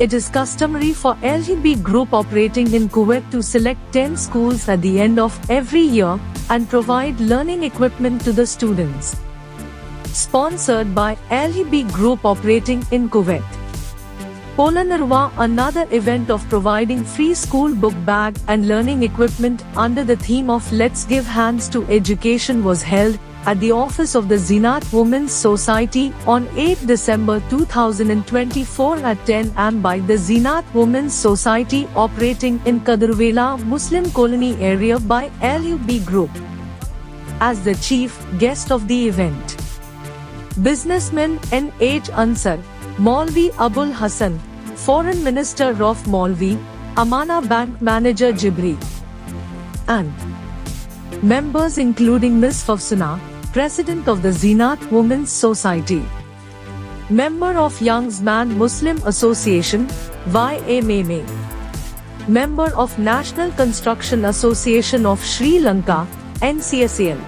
It is customary for LGB Group operating in Kuwait to select 10 schools at the end of every year and provide learning equipment to the students. Sponsored by LGB Group operating in Kuwait. Polanarva, another event of providing free school book bag and learning equipment under the theme of Let's Give Hands to Education was held at the office of the Zinat Women's Society on 8 December 2024 at 10 am by the Zinat Women's Society operating in Kadurvela Muslim Colony area by LUB Group. As the chief guest of the event. Businessman N.H. Ansar, Maulvi Abul Hassan, Foreign Minister of Maulvi, Amana Bank Manager Jibri, and members including Ms. Fafsuna, President of the Zinat Women's Society, member of Young's Man Muslim Association, Y.A. Meme, member of National Construction Association of Sri Lanka, NCSAL.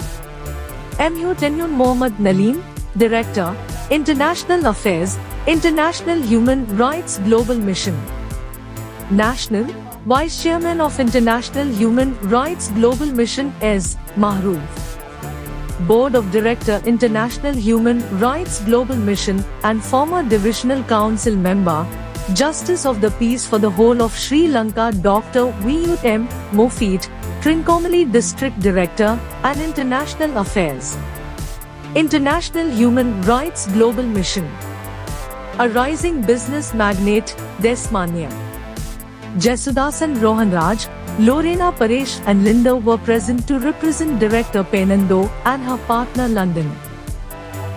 MU Tenyun Mohammad Nalim, Director, International Affairs, International Human Rights Global Mission. National Vice Chairman of International Human Rights Global Mission is Mahroof. Board of Director International Human Rights Global Mission and former Divisional Council member, Justice of the Peace for the whole of Sri Lanka Dr. V. M. Mofeet, Trincomalee District Director and International Affairs. International Human Rights Global Mission. A rising business magnate, Desmania. Jesudasan Rohan Raj, Lorena Paresh and Linda were present to represent director Penando and her partner London.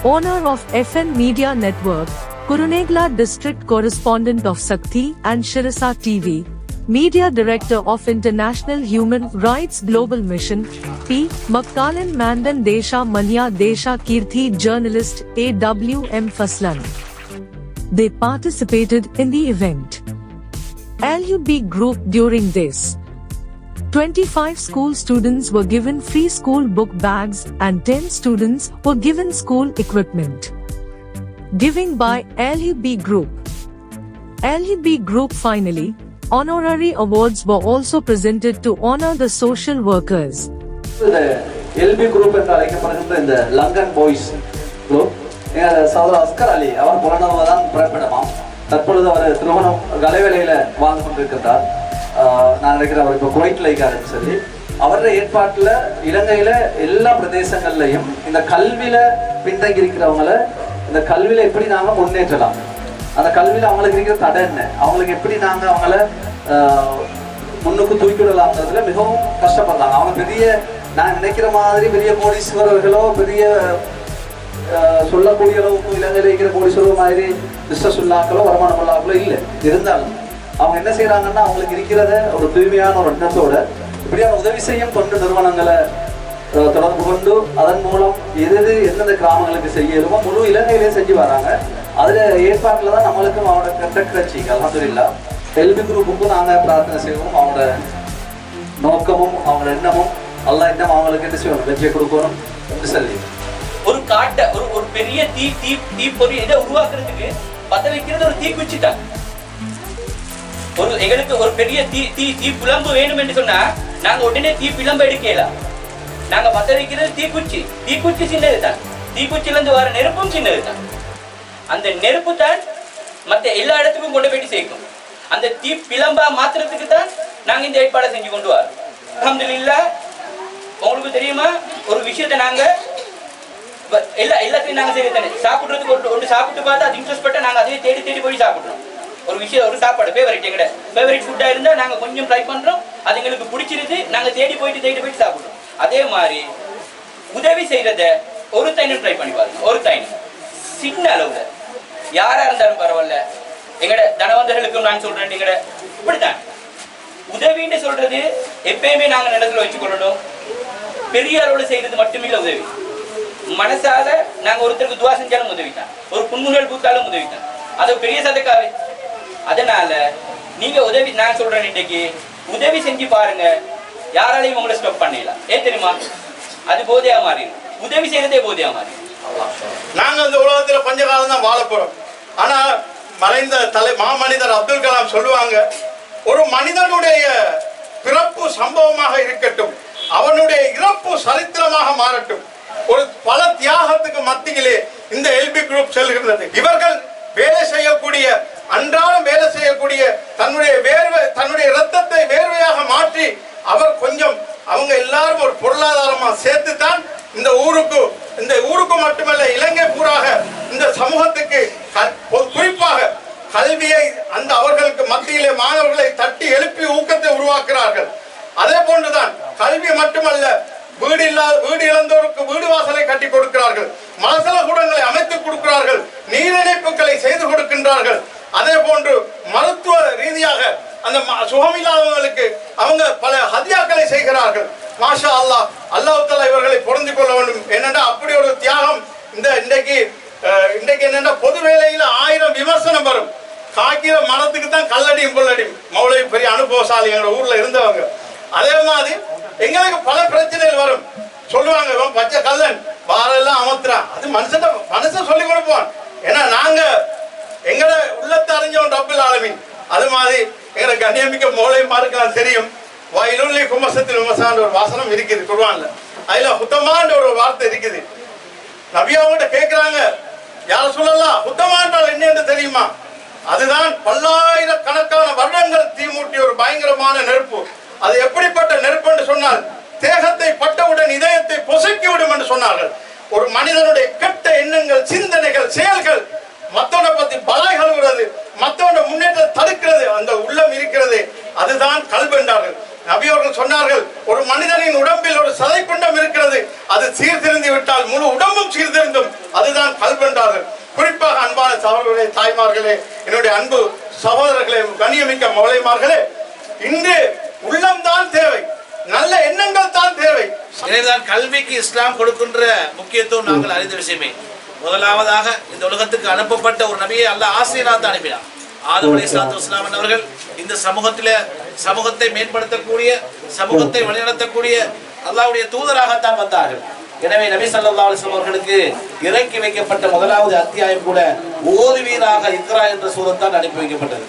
Owner of FN Media Network, Kurunegla District Correspondent of Sakti and Shirasa TV, Media Director of International Human Rights Global Mission, P. Makkalan Mandan Desha Manya Desha Kirthi Journalist A.W.M. Faslan. They participated in the event. LUB Group during this. 25 school students were given free school book bags and 10 students were given school equipment. Giving by LUB Group. LUB Group finally, honorary awards were also presented to honor the social workers. இந்த LP group என்று அழைக்கப்படுகின்ற இந்த Lankan boys group எங்கள் சகோதரர் அஸ்கர் அலி அவர் புலனவ தான் பிறப்பிடமாம் தற்பொழுது அவர் திருமணம் கலைவேலையில வாழ்ந்து கொண்டிருக்கிறார் ஆஹ் நான் நினைக்கிறேன் அவர் இப்போ குவைட்ல இருக்காருன்னு சொல்லி அவருடைய ஏற்பாட்டில் இலங்கையில் எல்லா பிரதேசங்கள்லையும் இந்த கல்வியில் பின்தங்கி இருக்கிறவங்கள இந்த கல்வியில் எப்படி நாங்கள் முன்னேற்றலாம்? அந்த கல்வியில் அவங்களுக்கு இருக்கிற தடை என்ன? அவங்களுக்கு எப்படி நாங்கள் அவங்கள முன்னுக்கு தூக்கி விடலாம்ன்றதுல மிகவும் கஷ்டப்படுறாங்க. அவங்க பெரிய நான் நினைக்கிற மாதிரி பெரிய கோடீஸ்வரர்களோ பெரிய சொல்லக்கூடிய அளவுக்கு இலங்கையில் இருக்கிற கோடீஸ்வரர் மாதிரி பிஸ்னஸ் உள்ளாக்களோ வருமானம் உள்ளாக்களோ இல்லை. இருந்தாலும் அவங்க என்ன செய்கிறாங்கன்னா அவங்களுக்கு இருக்கிறத ஒரு தூய்மையான ஒரு எண்ணத்தோட இப்படியான உதவி செய்யும் தொண்டு நிறுவனங்களை தொடர்பு கொண்டு அதன் மூலம் எது எது எந்தெந்த கிராமங்களுக்கு செய்யணுமோ முழு இலங்கையிலேயே செஞ்சு வராங்க. அதுல ஏற்பாட்டில் தான் நம்மளுக்கும் அவனோட கண்டக்ட் வச்சு அலமதுல்லா எல்பி குரூப்புக்கும் நாங்கள் பிரார்த்தனை செய்வோம். அவனோட நோக்கமும் அவங்களோட எண்ணமும் எல்லாம் இன்னும் அவங்களுக்கு என்ன செய்யணும்? வெற்றியை கொடுக்கணும் என்று சொல்லி. ஒரு காட்டை ஒரு ஒரு பெரிய தீ தீ தீ பொறி இதை உருவாக்குறதுக்கு பத்த வைக்கிறது ஒரு தீக்குச்சி தான் ஒரு எங்களுக்கு ஒரு பெரிய தீ தீ தீ புலம்பு வேணும் என்று சொன்னா நாங்க உடனே தீ பிளம்பு எடுக்கலாம் நாங்க பத்த வைக்கிறது தீக்குச்சி. தீக்குச்சி சின்னது தான் தீக்குச்சில இருந்து வர நெருப்பும் சின்னது தான் அந்த நெருப்பு தான் மத்த எல்லா இடத்துக்கும் கொண்டு போயிட்டு சேர்க்கும். அந்த தீ பிளம்பா மாத்துறதுக்கு தான் நாங்க இந்த ஏற்பாடை செஞ்சு கொண்டு வரோம். அல்ஹம்துலில்லாஹ் உங்களுக்கு தெரியுமா? ஒரு விஷயத்தை நாங்க எல்லா எல்லாத்தையும் நாங்க செய்ய தானே. சாப்பிடுறதுக்கு ஒன்று ஒன்று சாப்பிட்டு பார்த்தா அது இன்ட்ரெஸ்ட் பட்டு நாங்க அதே தேடி தேடி போய் சாப்பிடுறோம். ஒரு விஷயம் ஒரு சாப்பாடு ஃபேவரட் எங்கட? ஃபேவரட் ஃபுட்டாக இருந்தால் நாங்கள் கொஞ்சம் ட்ரை பண்ணுறோம் அது எங்களுக்கு பிடிச்சிருது. நாங்கள் தேடி போயிட்டு தேடி போயிட்டு சாப்பிடுறோம். அதே மாதிரி உதவி செய்கிறத ஒரு தைனும் ட்ரை பண்ணி பாருங்க. ஒரு தைனும் சின்ன அளவுல. யாராக இருந்தாலும் பரவாயில்ல. எங்கட தனவந்தர்களுக்கும் நான் சொல்கிறேன் எங்கட. இப்படித்தான். உதவின்னு சொல்றது எப்பயுமே நாங்கள் நிலத்தில் வச்சுக்கொள்ளணும். பெரிய அளவுல செய்யறது மட்டுமில்ல உதவி. மனசால நாங்கள் ஒருத்தருக்கு துவா செஞ்சாலும் உதவித்தான். ஒரு புண்ணுகள் பூத்தாலும் உதவித்தான். அது பெரிய சதக்காவே. அதனால நீங்க உதவி நான் சொல்றேன் இன்னைக்கு உதவி செஞ்சு பாருங்க. யாராலையும் உங்களை ஸ்டாப் பண்ணிடலாம் ஏன் தெரியுமா? அது போதையா மாறிடும். உதவி செய்யறதே போதையா மாறி நாங்க இந்த உலகத்துல பஞ்சகாலம் தான் வாழ போறோம். ஆனா மறைந்த தலை மாமனிதர் அப்துல் கலாம் சொல்லுவாங்க ஒரு மனிதனுடைய பிறப்பு சம்பவமாக இருக்கட்டும் அவனுடைய இறப்பு சரித்திரமாக மாறட்டும். ஒரு பல தியாகத்துக்கு மத்தியிலே இந்த எல்பி குரூப் செல்கின்றது. இவர்கள் வேலை செய்யக்கூடிய அன்றாடம் வேலை செய்யக்கூடிய தன்னுடைய வேர்வை தன்னுடைய இரத்தத்தை வேர்வையாக மாற்றி அவர் கொஞ்சம் அவங்க எல்லாரும் ஒரு பொருளாதாரமா சேர்த்து தான் இந்த ஊருக்கு இந்த ஊருக்கு மட்டுமல்ல இலங்கை பூராக இந்த சமூகத்துக்கு க- பொ- குறிப்பாக கல்வியை அந்த அவர்களுக்கு மத்தியிலே மாணவர்களை தட்டி எழுப்பி ஊக்கத்தை உருவாக்குறார்கள் அதே போன்றுதான் கல்வி மட்டுமல்ல வீடு இல்லாத வீடு இழந்தோருக்கு வீடு வாசலை கட்டி கொடுக்கிறார்கள். மலசல கூடங்களை அமைத்து கொடுக்கிறார்கள். நீர் இணைப்புகளை செய்து கொடுக்கின்றார்கள். அதே போன்று மருத்துவ ரீதியாக அந்த ம- சுகமில்லாதவங்களுக்கு அவங்க பல ஹதியாக்களை செய்கிறார்கள். மாஷா அல்லாஹ் அல்லாஹு தஆலா இவர்களை பொருந்து கொள்ள வேண்டும். என்னென்னா அப்படி ஒரு தியாகம் இந்த இன்றைக்கு இன்றைக்கு என்னென்னா பொது தாக்கிற மனத்துக்கு தான் கல்லடியும் புல்லடியும். மௌளவி பெரிய அனுபவசாலி எங்க ஊர்ல இருந்தவங்க. அதே மாதிரி எங்களுக்கு பல பிரச்சனைகள் வரும். சொல்லுவாங்க இவன் பச்சை கல்லன் வாரெல்லாம் அமர்த்துறான். அது மனுஷன் மனுஷன் சொல்லி கொடுப்பான். ஏன்னா நாங்க எங்கட உள்ளத்தை அறிஞ்சவன் ரப்பில் ஆலமீன். அது மாதிரி எங்களை கண்ணியமிக்க மௌளைமாருக்கெல்லாம் தெரியும். வயலுள்ளி குமசத்தில் விமசான்ற ஒரு வாசனம் இருக்குது குருவான்ல அதுல ஹுத்தமான்ற ஒரு வார்த்தை இருக்குது. நபி அவங்ககிட்ட கேட்கிறாங்க யார சொல்லலாம் ஹுத்தமான்றால் என்ன என்று தெரியுமா? அதுதான் பல்லாயிரக்கணக்கான வருடங்கள் தீமூட்டிய ஒரு பயங்கரமான நெருப்பு. அது எப்படிப்பட்ட நெருப்பு என்று சொன்னால் தேகத்தை பட்டவுடன் இதயத்தை பொசுக்கி விடும் என்று சொன்னார்கள். ஒரு மனிதனுடைய கெட்ட எண்ணங்கள் சிந்தனைகள் செயல்கள் மத்தவனை பத்தி பலாய் கழுவுறது மத்தவனை முன்னேற்றம் தடுக்கிறது அந்த உள்ளம் இருக்கிறது. அதுதான் கல்வி என்றார்கள். அவர்கள் சொன்னார்கள் ஒரு மனிதனின் உடம்பில் ஒரு சதைப்பிண்டம் இருக்கிறது. அது சீர்திருந்தி விட்டால் முழு உடம்பும் சீர்திருந்தும். அதுதான் கல்வென்றார்கள் அன்பான சகோதரர்களே தாய்மார்களே என்னுடைய அன்பு சகோதரர்களே கண்ணியமிக்க மவளைமார்களே இன்று உள்ளம்தான் தேவை நல்ல எண்ணங்கள் தான் தேவை. எனவேதான் கல்விக்கு இஸ்லாம் கொடுக்கின்ற முக்கியத்துவம் நாங்கள் அறிந்த விஷயமே. முதலாவதாக இந்த உலகத்துக்கு அனுப்பப்பட்ட ஒரு நபியை அல்ல ஆசிரியராக தான் அனுப்பினார். ஆதம் அலைஹிஸ்ஸலாத்து வஸ்ஸலாம் அவர்கள் இந்த சமூகத்தில சமூகத்தை மேம்படுத்தக்கூடிய சமூகத்தை வழிநடத்தக்கூடிய அல்லாவுடைய தூதராகத்தான் வந்தார்கள். எனவே நபி சல்லா அலிஸ்லாம் அவர்களுக்கு இறக்கி வைக்கப்பட்ட முதலாவது அத்தியாயம் கூட ஓதுவீராக இக்ரா என்ற சூரத்தான் அனுப்பி வைக்கப்பட்டது.